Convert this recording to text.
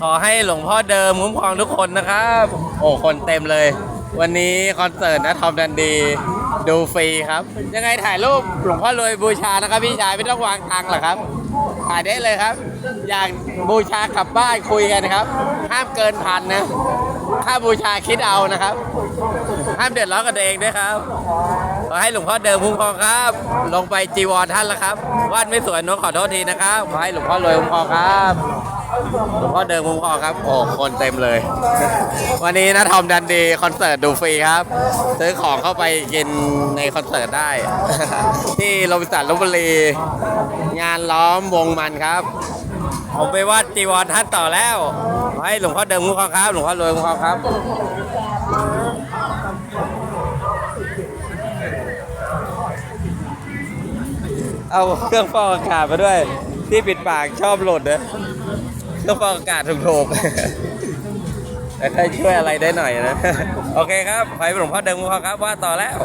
ขอให้หลวงพ่อเดิมคุ้มครองทุกคนนะครับ โอ้คนเต็มเลย วันนี้คอนเสิร์ตนะทอมดันดีดูฟรีครับ ยังไงถ่ายรูปหลวงพ่อรวยบูชานะครับพี่ชายไม่ต้องวางตังค์หรอกครับ ถ่ายได้เลยครับ อยากบูชากลับบ้านคุยกันนะครับ ห้ามเกินพันนะค่าบูชาคิดเอานะครับ ห้ามเดือดร้อนกับตัวเองด้วยครับ ขอให้หลวงพ่อเดิมคุ้มครองครับ ลงไปจีวรท่านแล้วครับวาดไม่สวยน้ตขอโทษทีนะครับขอให้หลวงพ่อรวยคุ้มครองครับหลวงพ่อเดิมคุ้มครองครับโอ้คนเต็มเลย วันนี้นะทอมดันดีคอนเสิร์ตดูฟรีครับซื้อของเข้าไปกินในคอนเสิร์ตได้ ที่โรบินสันลพบุรีงานล้อมวงมันครับผมไปวาดจีวรท่านต่อแล้วขอให้หลวงพ่อเดิมคุ้มครองครับ หลวงพ่อรวยคุ้มครองครับ เอาเครื่องฟอกอากาศมาด้วย ที่ปิดปากชอบหลุดนะเครื่องฟอกอากาศถูกๆแต่ถ้าช่วยอะไรได้หน่อยนะ โอเคครับขอให้หลวงพ่อเดิมคุ้มครอครับว่าต่อแล้ว